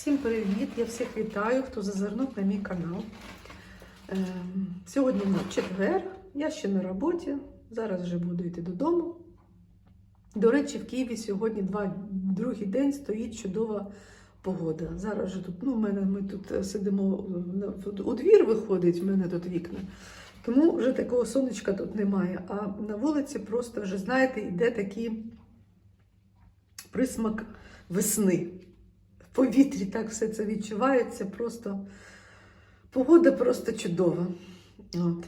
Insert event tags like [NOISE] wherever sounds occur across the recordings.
Всім привіт! Я всіх вітаю, хто зазирнув на мій канал. Ем, Сьогодні на четвер, я ще на роботі, зараз вже буду йти додому. До речі, в Києві сьогодні два, другий день стоїть чудова погода. Зараз же тут, ну, в мене ми тут е, сидимо у двір виходить, в мене тут вікна. Тому вже такого сонечка тут немає. А на вулиці просто вже, знаєте, йде такий присмак весни. Повітрі так все це відчувається. Просто погода просто чудова. От.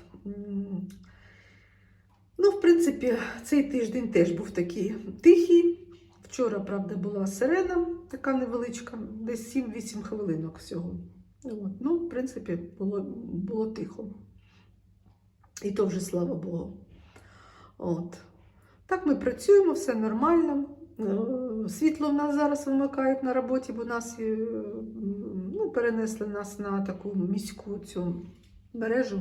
Ну, в принципі, цей тиждень теж був такий тихий. Вчора, правда, була сирена, така невеличка, десь 7-8 хвилинок всього. От. Ну, в принципі, було, було тихо. І то вже слава Богу. От. Так ми працюємо, все нормально. Е, Світло в нас зараз вимикають на роботі, бо нас е, ну, перенесли нас на таку міську цю мережу.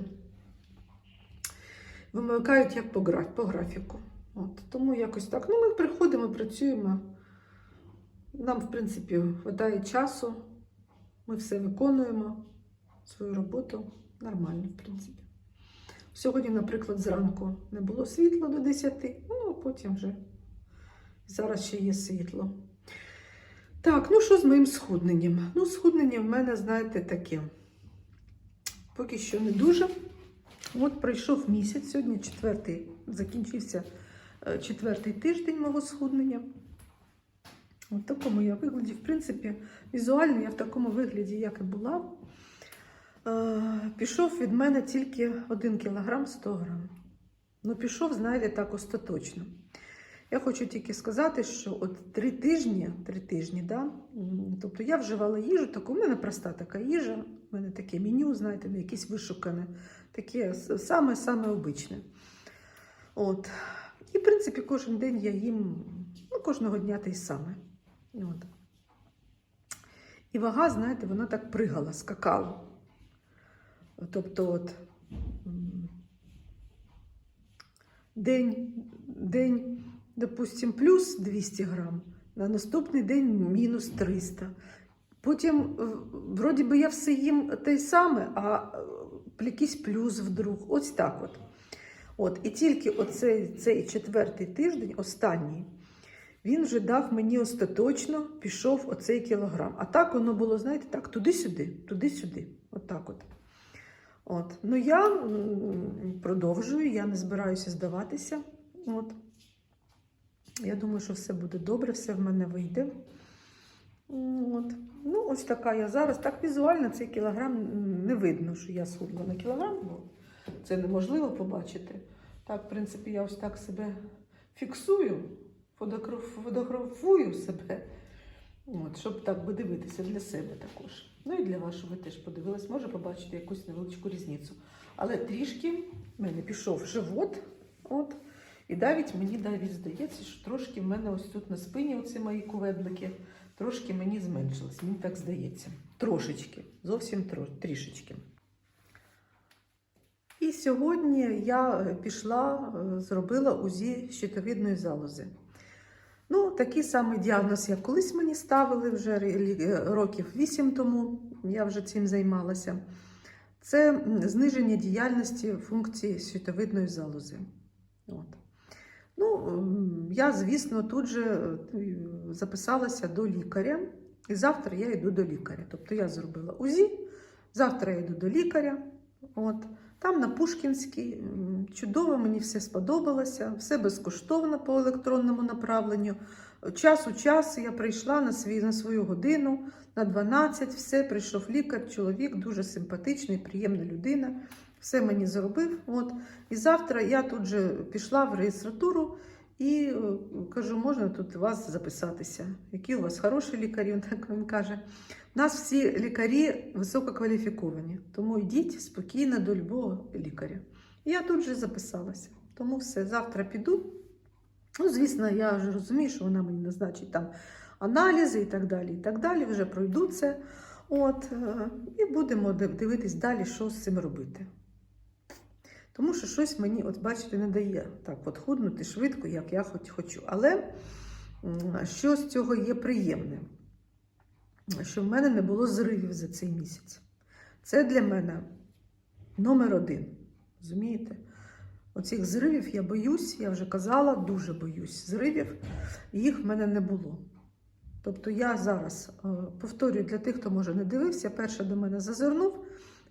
Вимикають як по, гра- по графіку. От. Тому якось так. Ну, ми приходимо, працюємо. Нам, в принципі, вистачає часу. Ми все виконуємо, свою роботу. Нормально, в принципі. Сьогодні, наприклад, зранку не було світла до 10, ну а потім вже зараз ще є світло. Так, ну що з моїм схудненням? Ну, схуднення в мене, знаєте, таке. Поки що не дуже. От пройшов місяць, сьогодні четвертий, закінчився е, четвертий тиждень мого схуднення. От такому я вигляді. В принципі, візуально я в такому вигляді, як і була. Е, Пішов від мене тільки 1 кілограм 100 грам. Ну, пішов, знаєте, так остаточно. Я хочу тільки сказати, що от три тижні, три тижні, да, тобто я вживала їжу, таку, у мене проста така їжа, у мене таке меню, знаєте, не якесь вишукане, таке саме-саме обичне. От. І, в принципі, кожен день я їм, ну, кожного дня те й саме. От. І вага, знаєте, вона так пригала, скакала. Тобто, от, день, день, допустим, плюс 200 грам, на наступний день мінус 300. Потім, е, вроді би, я все їм те саме, а е, якийсь плюс вдруг. Ось так от. От, і тільки оцей цей четвертий тиждень, останній, він вже дав мені остаточно, пішов оцей кілограм. А так воно було, знаєте, так, туди-сюди, туди-сюди. От так от. От. Ну, я продовжую, я не збираюся здаватися. От. Я думаю, що все буде добре, все в мене вийде. От. Ну, ось така я зараз. Так візуально цей кілограм не видно, що я схудла на кілограм, бо це неможливо побачити. Так, в принципі, я ось так себе фіксую, фотографую себе, от, щоб так би дивитися для себе також. Ну і для вас, щоб ви теж подивились, може побачити якусь невеличку різницю. Але трішки в мене пішов живот. От, і навіть мені навіть здається, що трошки в мене ось тут на спині, оці мої куведлики, трошки мені зменшилось. Мені так здається. Трошечки, зовсім трішечки. І сьогодні я е, пішла, е, зробила УЗІ щитовідної залози. Ну, такий самий діагноз, як колись мені ставили вже е, років 8 тому, я вже цим займалася. Це зниження діяльності функції щитовидної залози. От. Ну, я, звісно, тут же е, записалася до лікаря, і завтра я йду до лікаря. Тобто я зробила УЗІ, завтра я йду до лікаря. От. Там на Пушкінській чудово, мені все сподобалося, все безкоштовно по електронному направленню. Час у час я прийшла на, свій, на свою годину, на 12, все, прийшов лікар, чоловік, дуже симпатичний, приємна людина. Все мені зробив. От. І завтра я тут же пішла в реєстратуру і е, кажу, можна тут у вас записатися. Які у вас хороші лікарі? [LAUGHS] Так він каже. У нас всі лікарі висококваліфіковані, тому йдіть спокійно до любого лікаря. І я тут же записалася. Тому все, завтра піду. Ну, звісно, я вже розумію, що вона мені назначить там аналізи і так далі. І так далі. Вже пройду це. От, е, і будемо див- дивитись далі, що з цим робити. Тому що щось мені, от бачите, не дає так от худнути швидко, як я хоч хочу. Але що з цього є приємним? щоб в мене не було зривів за цей місяць. Це для мене номер один. Розумієте? Оцих зривів я боюсь, я вже казала, дуже боюсь зривів, їх в мене не було. Тобто я зараз е, повторюю для тих, хто може не дивився, перше до мене зазирнув.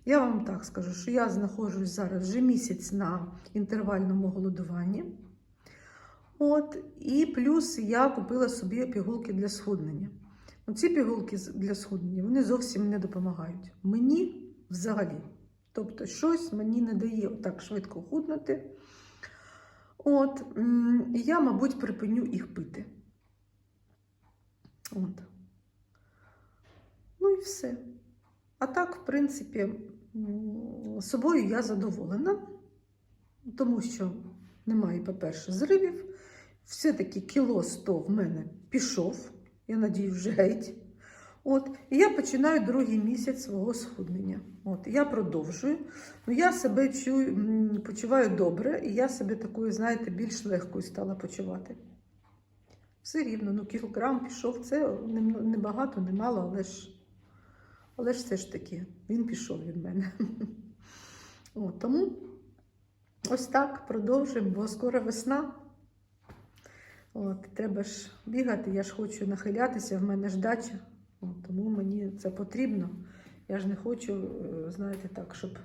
Я вам так скажу, що я знаходжусь зараз вже місяць на інтервальному голодуванні. От, і плюс я купила собі пігулки для схуднення. Ну, ці пігулки для схуднення вони зовсім не допомагають. Мені взагалі. Тобто, щось мені не дає так швидко худнути. От, я, мабуть, припиню їх пити. От. Ну і все. А так, в принципі, собою я задоволена, тому що немає, по-перше, зривів. Все-таки кіло 100 в мене пішов, я надію, вже геть. От, і я починаю другий місяць свого схуднення. От, я продовжую. Ну, я себе чую, почуваю добре, і я себе такою, знаєте, більш легкою стала почувати. Все рівно, ну кілограм пішов, це не, не багато, не мало, але ж, але ж все ж таки він пішов від мене. [LAUGHS] От, тому ось так продовжуємо, бо скоро весна. От, треба ж бігати, я ж хочу нахилятися, в мене ж дача. От, тому мені це потрібно. Я ж не хочу, е, знаєте, так, щоб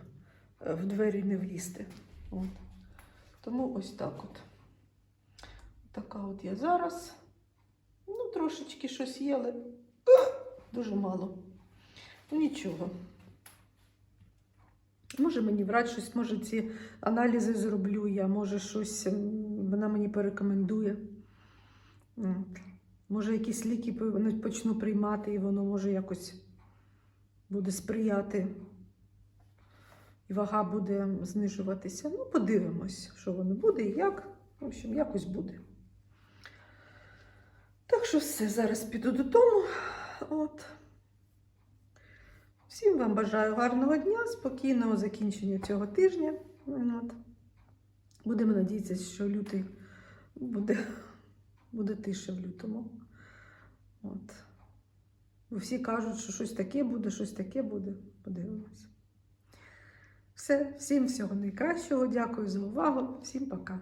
е, в двері не влізти. От. Тому ось так от. Така от я зараз. Ну, трошечки щось є, але дуже мало. Ну, нічого. Може мені врач щось, може ці аналізи зроблю я, може щось вона мені порекомендує. Може, якісь ліки почну приймати, і воно може якось буде сприяти. І вага буде знижуватися. Ну, подивимось, що воно буде і як. В общем, якось буде. Так що все, зараз піду додому. От. Всім вам бажаю гарного дня, спокійного закінчення цього тижня. От. Будемо надіятися, що лютий буде, буде тише в лютому. От. Бо всі кажуть, що щось таке буде, щось таке буде. Подивимось. Все, всім всього найкращого. Дякую за увагу. Всім пока.